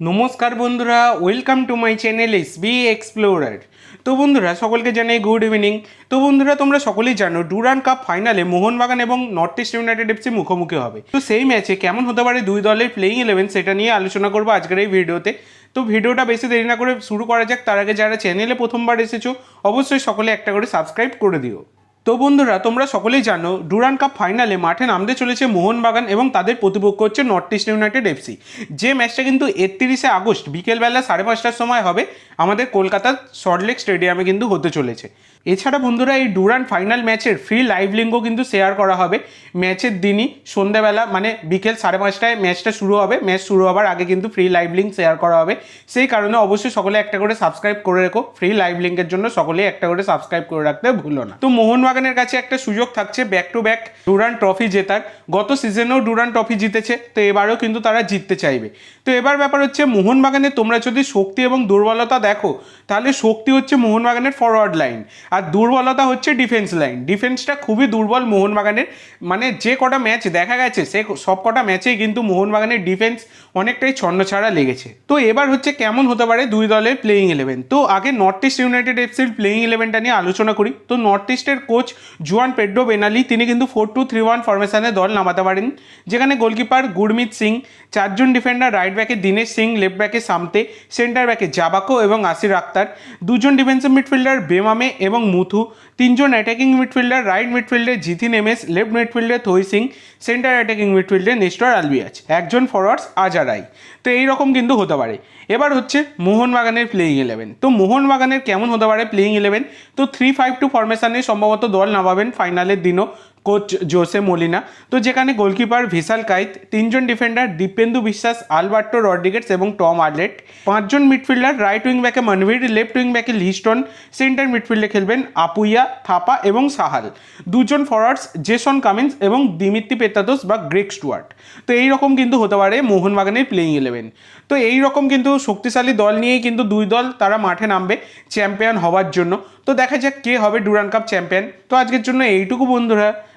নমস্কার বন্ধুরা welcome to my channel S B explorer তো বন্ধুরা, সকলকে জানাই গুড ইভিনিং তো বন্ধুরা, তোমরা সকলেই জানো ডুরান কাপ ফাইনালে মোহনবাগান এবং নর্থ ইস্ট ইউনাইটেড এফসি মুখোমুখি হবে। তো সেই ম্যাচে কেমন হতে পারে দুই দলের প্লেইং ইলেভেন সেটা নিয়ে আলোচনা করব আজকের এই ভিডিওতে। তো ভিডিওটা বেশি দেরি না করে শুরু করা যাক, তার আগে যারা চ্যানেলে প্রথমবার এসেছ, অবশ্যই সকলে একটা করে সাবস্ক্রাইব করে দিও। তো বন্ধুরা, তোমরা সকলেই জানো, ডুরান কাপ ফাইনালে মাঠে নামতে চলেছে মোহনবাগান এবং তাদের প্রতিপক্ষ হচ্ছে নর্থ ইস্ট ইউনাইটেড এফসি। যে ম্যাচটা কিন্তু একত্রিশে আগস্ট, বিকেলবেলা সাড়ে পাঁচটার সময় হবে, আমাদের কলকাতার সল্টলেক স্টেডিয়ামে কিন্তু হতে চলেছে। এছাড়া বন্ধুরা, এই ডুরান ফাইনাল ম্যাচের ফ্রি লাইভ লিঙ্কও কিন্তু শেয়ার করা হবে। ম্যাচের দিনই সন্ধ্যাবেলা মানে বিকেল সাড়ে পাঁচটায় ম্যাচটা শুরু হবে, ম্যাচ শুরু হওয়ার আগে কিন্তু ফ্রি লাইভ লিঙ্ক শেয়ার করা হবে। সেই কারণে অবশ্যই সকলে একটা করে সাবস্ক্রাইব করে রেখো, ফ্রি লাইভ লিঙ্কের জন্য সকলে একটা করে সাবস্ক্রাইব করে রাখতে ভুলো না। তো মোহনবাগানের কাছে একটা সুযোগ থাকছে back to back Durand trophy জেতার। গত সিজনেও ডুরান ট্রফি জিতেছে, তো এবারেও কিন্তু তারা জিততে চাইবে। তো এবার ব্যাপার হচ্ছে মোহনবাগানে তোমরা যদি শক্তি এবং দুর্বলতা দেখো, তাহলে শক্তি হচ্ছে মোহনবাগানের ফরওয়ার্ড লাইন আর দুর্বলতা হচ্ছে ডিফেন্স লাইন ডিফেন্সটা খুবই দুর্বল মোহনবাগানের। মানে যে কটা ম্যাচ দেখা গেছে, সে সব কটা ম্যাচেই কিন্তু মোহনবাগানের ডিফেন্স অনেকটাই ছন্নছাড়া লেগেছে। তো এবার হচ্ছে কেমন হতে পারে দুই দলের প্লেইং ইলেভেন তো আগে নর্থ ইস্ট ইউনাইটেড এফসির প্লেইং ইলেভেনটা নিয়ে আলোচনা করি। তো নর্থ ইস্টের কোচ জুয়ান পেড্রো বেনালি, তিনি কিন্তু ফোর টু থ্রি ওয়ান ফরমেশনে দল নামাতে পারেন। যেখানে গোলকিপার গুরমিত সিং, চারজন ডিফেন্ডার রাইট ব্যাকে দিনেশ সিং লেফট ব্যাকে সামতে সেন্টার ব্যাকে জাবাকো এবং আসির আক্তার। দুজন ডিফেন্সিভ মিডফিল্ডার বেমামে এবং মুথু। তিনজন অ্যাটাকিং মিডফিল্ডার রাইট মিডফিল্ডে জিথিন এমএস লেফট মিডফিল্ডে থই সিং সেন্টার অ্যাটাকিং মিডফিল্ডে নেস্টর আলবিয়াজ একজন ফরওয়ার্ডস আজারাই। তো এইরকম কিন্তু হতে পারে। এবার হচ্ছে মোহনবাগানের প্লেইং ইলেভেন তো মোহনবাগানের কেমন হতে পারে প্লেইং ইলেভেন তো থ্রি ফাইভ টু ফরমেশনে সম্ভবত দল নামাবেন ফাইনালের দিনও। Coach Jose Molina. তো যেখানে গোলকিপার ভিসাল কাইত, তিনজন ডিফেন্ডার দীপেন্দু বিশ্বাস, আলবার্টো রড্রিগেটস এবং টম আর্লেট। পাঁচজন মিডফিল্ডার রাইট উইং ব্যাকে মনভির, লেফট উইং ব্যাকে লিস্টন, সেন্টার মিডফিল্ডে খেলবেন আপুইয়া, থাপা এবং সাহাল। দুজন ফরওয়ার্ডস জেসন কামিন্স এবং দিমিত্তি পেতাদোস বা গ্রেক স্টুয়ার্ট। তো এই রকম কিন্তু হতে পারে মোহনবাগানের প্লেইং ইলেভেন তো এই রকম কিন্তু শক্তিশালী দল নিয়েই কিন্তু দুই দল তারা মাঠে নামবে চ্যাম্পিয়ন হওয়ার জন্য। তো দেখা যাক কে হবে ডুরান কাপ চ্যাম্পিয়ন তো আজকের জন্য এইটুকু বন্ধুরা।